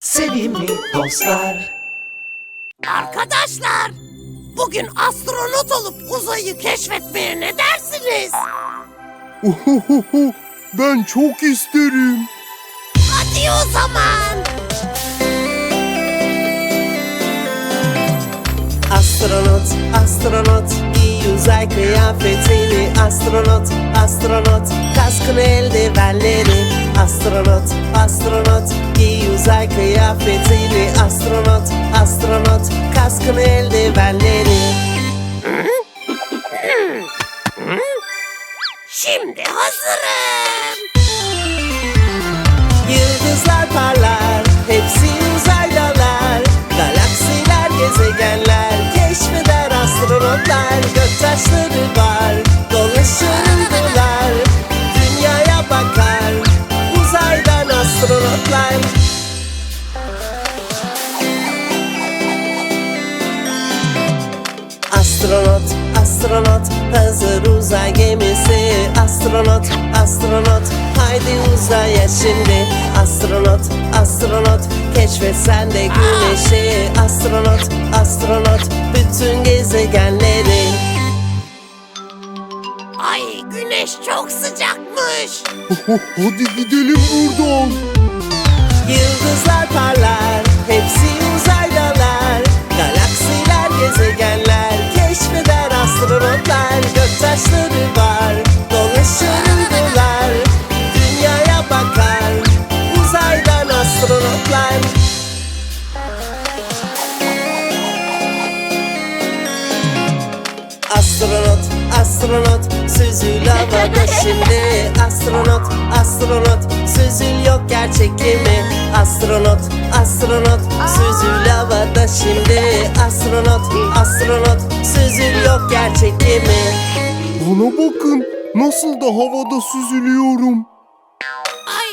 Sevimli dostlar Arkadaşlar, bugün astronot olup uzayı keşfetmeye ne dersiniz? Ohohoho, ben çok isterim. Hadi o zaman. Astronot, astronot uzay kıyafetini. Astronot, astronot kaskın eldivenleri. Astronot, astronot giy uzay kıyafetini. Astronot, astronot kaskın eldivenleri. Şimdi hazırım. Yıldızlar parlar, hepsi uzaydalar Galaksiler, gezegenler, astronotlar Göktaşları var, dolaşır uydular Dünyaya bakar, uzaydan astronotlar. Astronot, astronot, hazır uzay gemisi. Astronot, astronot, haydi uzaya şimdi. Astronot, astronot, keşfet sen de güneşi. Astronot, çok sıcakmış. Hadi gidelim buradan. Yıldızlar parlar, hepsi uzaydalar Galaksiler, gezegenler, keşfeder astronotlar Göktaşları var, dolaşır uydular Dünyaya bakar, uzaydan astronotlar Astronot, astronot, süzül havada şimdi. Astronot, astronot, süzül yok gerçek gemi Astronot, astronot, süzül havada şimdi. Astronot, astronot, süzül yok gerçek gemi Bana bakın, nasıl da havada süzülüyorum. Ay.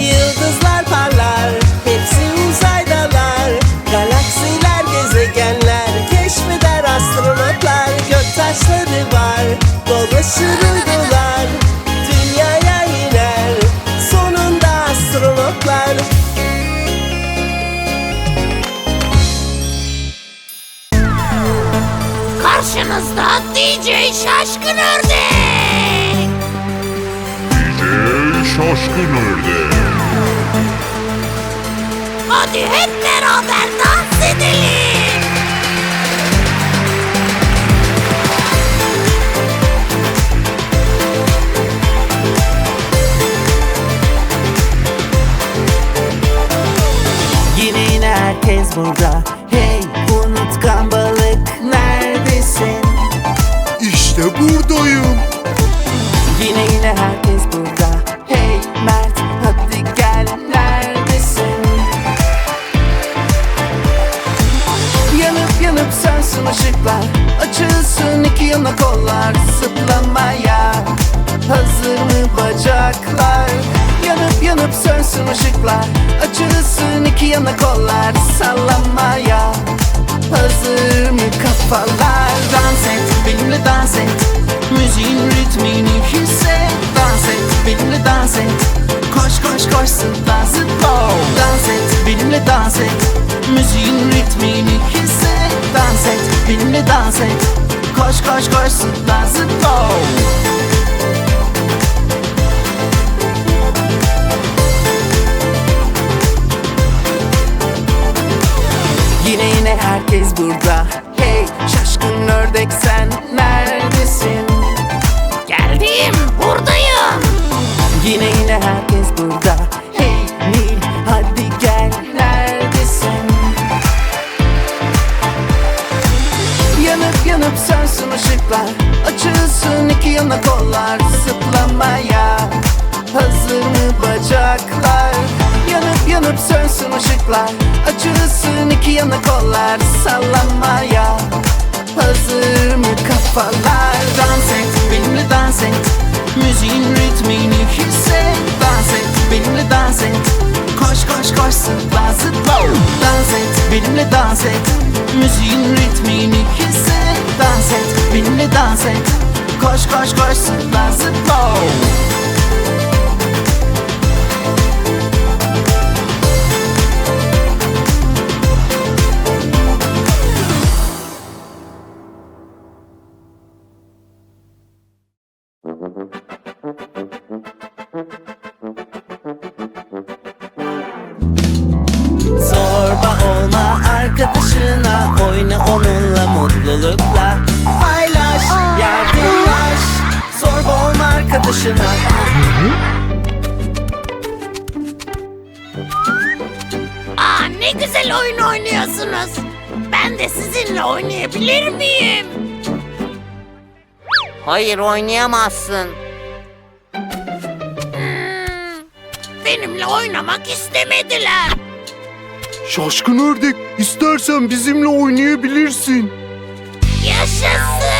Yıldızlar parlar, hepsi uzaydalar. Keşfeder astronotlar Göktaşları var, dolaşır uydular Dünyaya iner, sonunda astronotlar karşınızda DJ Şaşkın Ördek. DJ Şaşkın Ördek. Hadi hep beraber dans edelim. Burada Hey unutkan balık neredesin? İşte buradayım. Yine yine herkes et Koş koş koş zıpla zıpla Yine yine herkes burada Hey şaşkın ördek sen neredesin? Geldim, buradayım. Yine yine herkes burada Yanıp sönsün ışıklar Açılsın iki yana kollar Zıplamaya Hazır mı bacaklar? Yanıp yanıp sönsün ışıklar Açılsın iki yana kollar Sallamaya Hazır mı kafalar? Dans et benimle dans et Müziğin ritmini hisset. Dans et benimle dans et Koş koş koş zıpla zıpla. Dans et benimle dans et Müziğin ritmini hisset dans et, benimle dans et. Koş koş koş zıpla zıpla. Zorba olma arkadaşına Oyna onunla mutlulukla Aa ne güzel oyun oynuyorsunuz. Ben de sizinle oynayabilir miyim? Hayır oynayamazsın. Hmm, benimle oynamak istemediler. Şaşkın ördek, istersen bizimle oynayabilirsin. Yaşasın.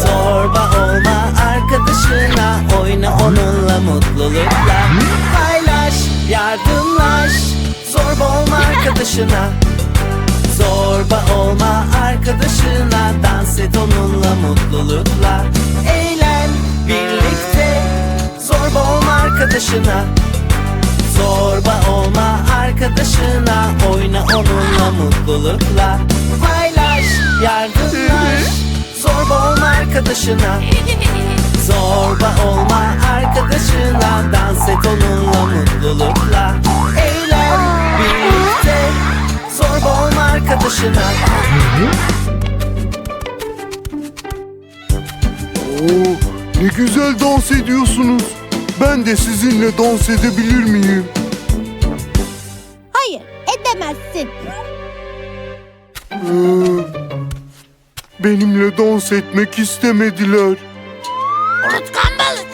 Zorba olma arkadaşına Oyna onunla mutlulukla. Paylaş, yardımlaş Zorba olma arkadaşına. Zorba olma arkadaşına Dans et onunla mutlulukla. Eğlen birlikte Zorba olma arkadaşına. Zorba olma arkadaşına Oyna onunla mutlulukla. Paylaş, yardımlaş Zorba olma arkadaşına Zorba olma arkadaşına Dans et onunla mutlulukla Eğlen birlikte Zorba olma arkadaşına Oo, ne güzel dans ediyorsunuz. Ben de sizinle dans edebilir miyim? Hayır, edemezsin. Ee, benimle dans etmek istemediler. Unutkan balık.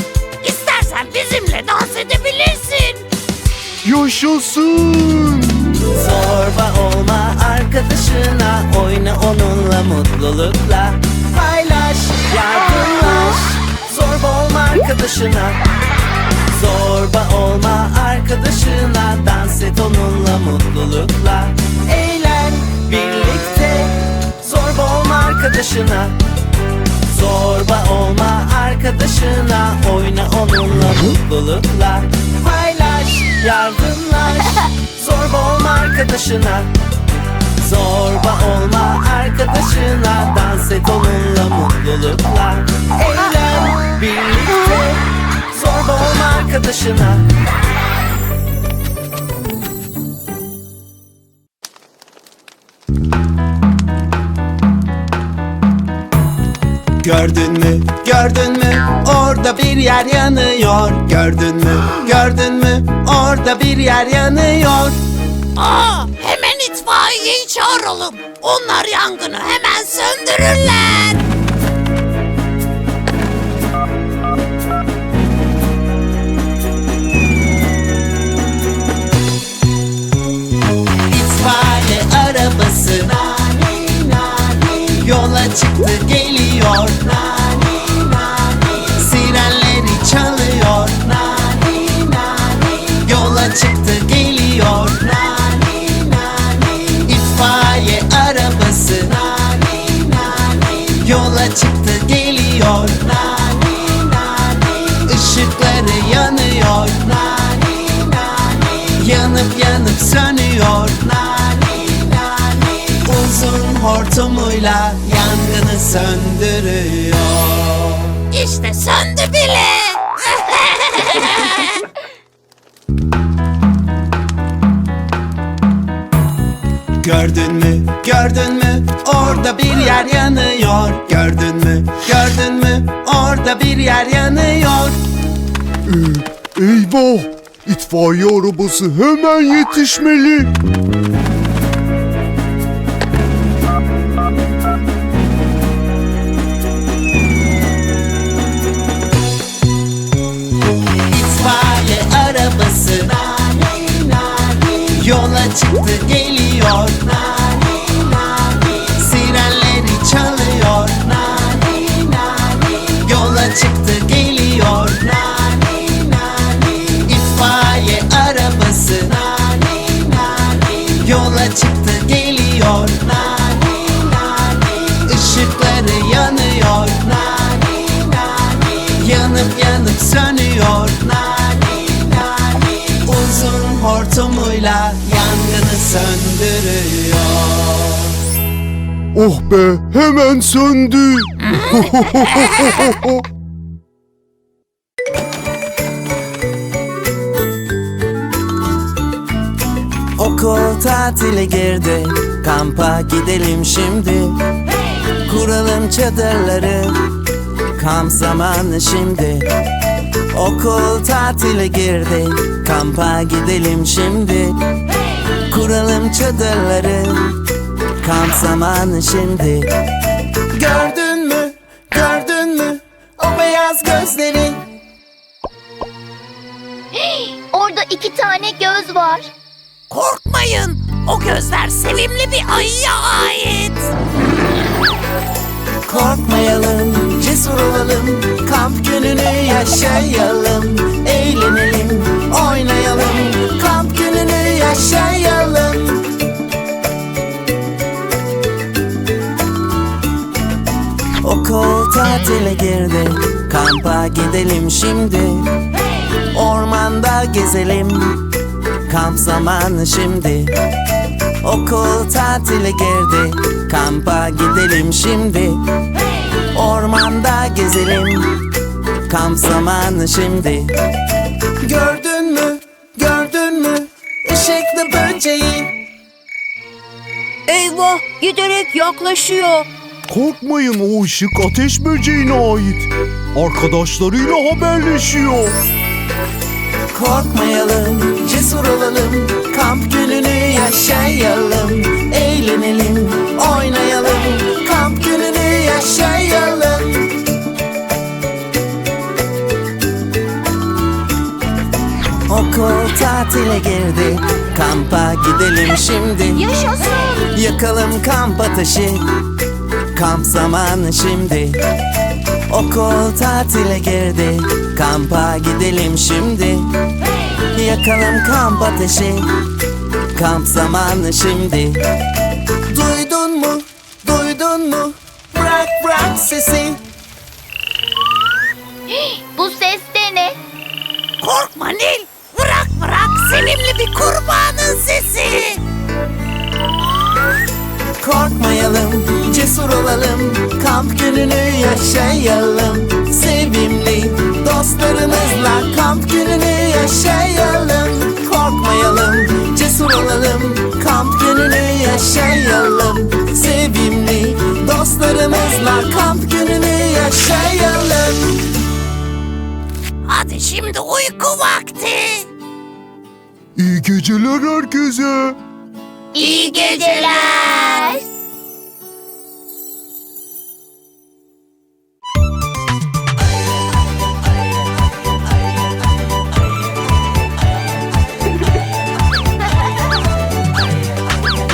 İstersen bizimle dans edebilirsin. Yaşasın! Zorba olma arkadaşına Oyna onunla mutlulukla Paylaş, yardımlaş Zorba olma arkadaşına Zorba olma arkadaşına Dans et onunla mutlulukla Eğlen arkadaşına. Zorba olma arkadaşına Oyna onunla mutlulukla. Paylaş, yardımlaş. Zorba olma arkadaşına. Zorba olma arkadaşına Dans et onunla mutlulukla. Eğlen birlikte. Zorba olma arkadaşına Gördün mü, gördün mü? Orada bir yer yanıyor. Gördün mü, gördün mü? Orada bir yer yanıyor. Aa, hemen itfaiyeyi çağıralım. Onlar yangını hemen söndürürler. İtfaiye arabası Yola çıktı Gördün mü, gördün mü? Orada bir yer yanıyor Gördün mü, gördün mü? Orada bir yer yanıyor Ee, eyvah! İtfaiye arabası hemen yetişmeli. Çıktı geliyor. İtfaiye arabası. Yola çıktı geliyor. Işıkları yanıyor. Yanıp yanıp sönüyor. Uzun hortumuyla yangını söndürüyor. Oh be, hemen söndü. Okul tatile girdi. Kampa gidelim şimdi. Kuralım çadırları. Kamp zamanı şimdi. Okul tatile girdi. Kampa gidelim şimdi. Kuralım çadırları. Kamp zamanı şimdi. Gördün mü? Gördün mü? O beyaz gözleri. Orada iki tane göz var. Korkmayın. O gözler sevimli bir ayıya ait. Korkmayalım, cesur olalım Kamp gününü yaşayalım Eğlenelim, oynayalım Kamp gününü yaşayalım Okul tatile girdi Kampa gidelim şimdi Ormanda gezelim Kamp zamanı şimdi Okul tatile girdi Kampa gidelim şimdi Ormanda gezelim Kamp zamanı şimdi Gördün mü? Gördün mü? Işıklı böceği Eyvah giderek yaklaşıyor. Korkmayın o ışık ateş böceğine ait. Arkadaşlarıyla haberleşiyor. Korkmayalım, cesur olalım Kamp gününü yaşayalım Eğlenelim, oynayalım Kamp gününü yaşayalım. Okul tatile girdi Kampa gidelim şimdi. Yaşasın. Yakalım kamp ateşi Kamp zamanı şimdi Okul tatile girdi Kampa gidelim şimdi Yakalım kamp ateşi Kamp zamanı şimdi Duydun mu? Duydun mu? Bırak bırak sesi Bu ses de ne? Korkma Nil. Bırak bırak. Sevimli bir kurbanın sesi. Korkmayalım, cesur olalım Kamp gününü yaşayalım Sevimli dostlarımızla Kamp gününü yaşayalım Korkmayalım, cesur olalım Kamp gününü yaşayalım Sevimli dostlarımızla Kamp gününü yaşayalım Hadi şimdi uyku vakti. İyi geceler herkese. İyi geceler.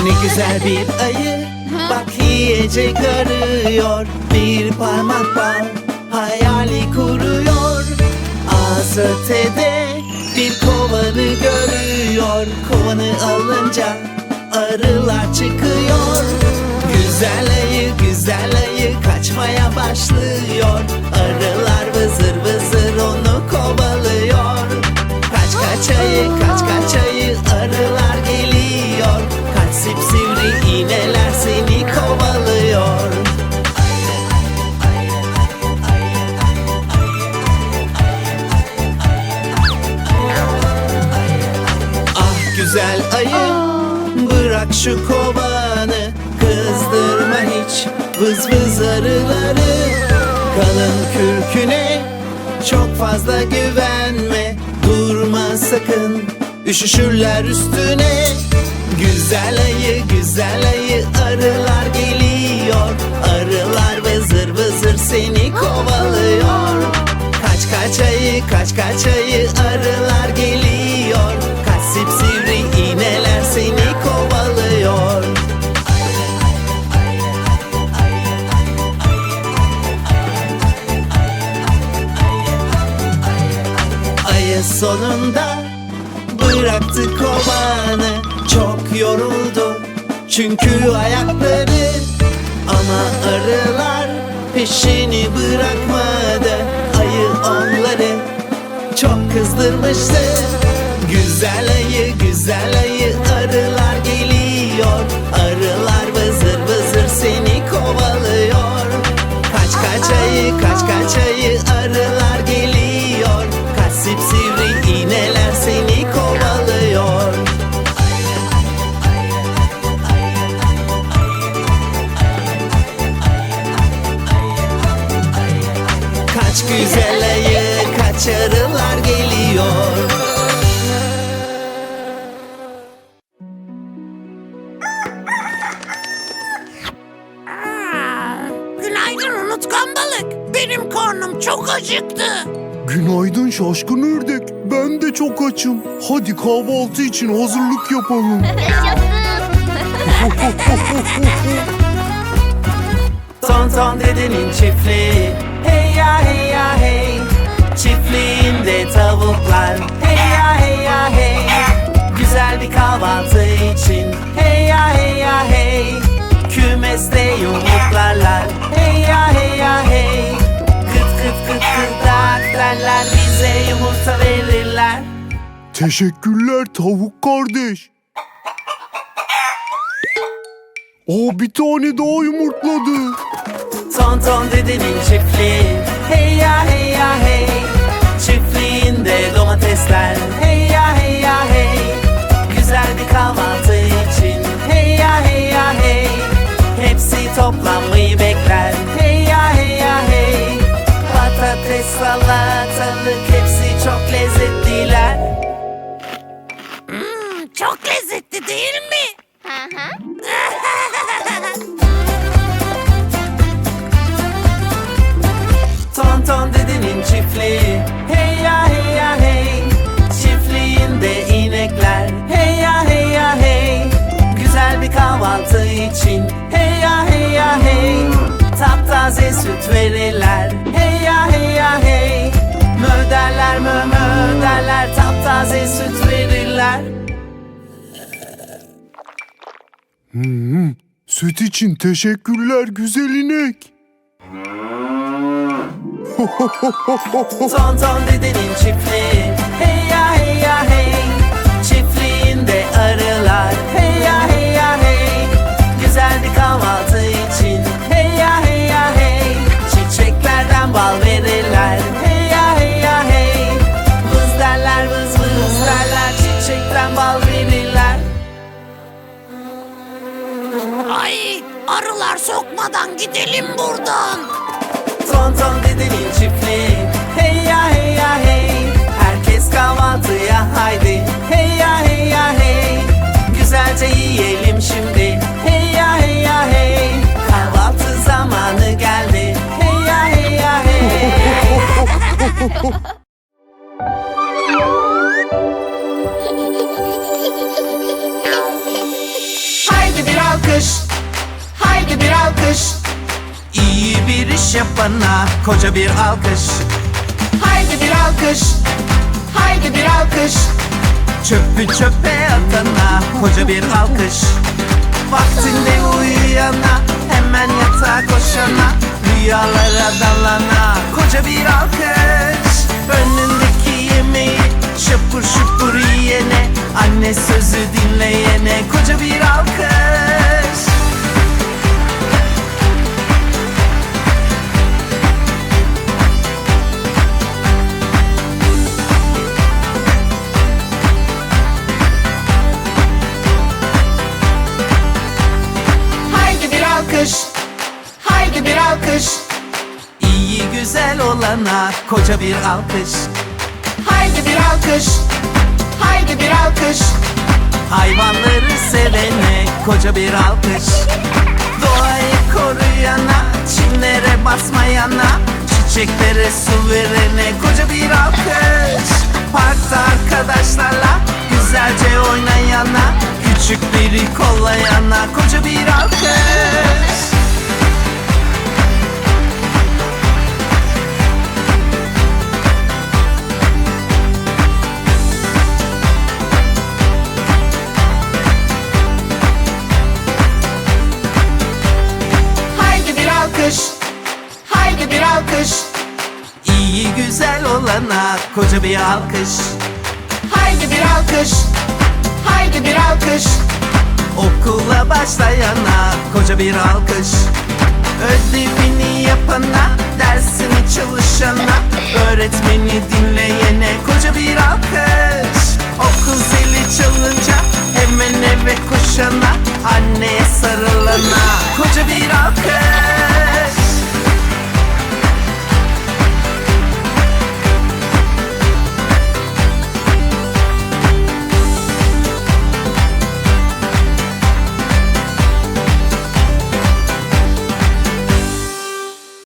Ne güzel bir ayı. Bak yiyecek arıyor. Bir parmak var. Hayali kuruyor. Ağzı ötede Bir kovanı görüyor. Kovanı alınca başlıyor. Arılar vızır vızır onu kovalıyor. Kaç kaç ayı kaç kaç ayı arılar geliyor. Kaç sipsivri iğneler seni kovalıyor. Ah güzel ayı bırak şu hiç vız vız arıları Kalın kürküne çok fazla güvenme. Durma sakın üşüşürler üstüne. Güzel ayı güzel ayı arılar geliyor. Arılar vızır vızır seni kovalıyor. Kaç kaç ayı kaç kaç ayı arılar geliyor. Kaç sipsivri iğneler sonunda bıraktı kovanı. Çok yoruldu çünkü ayakları. Ama arılar peşini bırakmadı. Ayı onları çok kızdırmıştı. Güzel ayı güzel ayı arılar geliyor. Arılar vızır vızır seni kovalıyor. Kaç kaç ayı kaç kaç ayı arılar geliyor. Kaç sipsivri çağrılar geliyor Günaydın unutkan balık. Benim karnım çok acıktı. Günaydın şaşkın ördek. Ben de çok açım. Hadi kahvaltı için hazırlık yapalım. Tonton dedenin çiftliği Hey ya hey ya hey Çiftliğinde tavuklar. Hey ya hey. Ya hey Güzel bir kahvaltı için. Hey ya hey. Ya hey Kümeste yumurtlarlar. Hey ya hey. Ya hey Kıt kıt kıt kıt derler. Bize yumurta verirler. Teşekkürler tavuk kardeş. Aa bir tane daha yumurtladı. Ton ton dedenin çiftliği. Hey ya hey ya hey Çiftliğinde domatesler Hey ya hey. Ya hey Güzel bir kahvaltı için Hey ya hey. Ya hey Hepsi toplanmayı bekler Hey ya hey. Ya hey Patates salatalık hepsi çok lezzetliler. Hmm, çok lezzetli değil mi? Ton ton dedenin çiftliği. Hey ya hey ya hey. Çiftliğinde inekler. Hey ya hey ya hey. Güzel bir kahvaltı için. Hey ya hey ya hey. Taptaze süt verirler. Hey ya hey ya hey. Mö derler mö mö derler. Taptaze süt verirler. Süt için teşekkürler güzel inek. Ton ton dedenin çiftliği. Hey ya hey ya hey. Çiftliğinde arılar. Hey ya hey ya hey. Güzel bir kahvaltı için. Hey ya hey ya hey. Çiçeklerden bal verirler. Hey ya hey ya hey. Vız derler vız vız derler. Çiçekten bal verirler. Ay arılar sokmadan gidelim buradan. Ton ton dedenin çiftliği. Hey ya hey ya hey. Herkes kahvaltıya haydi. Hey ya hey ya hey. Güzelce yiyelim şimdi koca bir alkış. Haydi bir alkış. Haydi bir alkış. Çöpü çöpe atana koca bir alkış. Vaktinde uyuyana hemen yatağa koşana Rüyalara dalana koca bir alkış. Önündeki yemeği şapur şupur yiyene Anne sözü dinleyene koca bir alkış koca bir alkış. Haydi bir alkış. Haydi bir alkış. Hayvanları sevene koca bir alkış. Doğayı koruyana Çimlere basmayana Çiçeklere su verene koca bir alkış. Parkta arkadaşlarla Güzelce oynayana Küçükleri kollayana Koca bir alkış sana koca bir alkış. Haydi bir alkış Haydi bir alkış. Okula başlayana koca bir alkış. Ödevini yapana Dersini çalışana Öğretmeni dinleyene koca bir alkış. Okul zili çalınca Hemen eve koşana Anneye sarılana Koca bir alkış.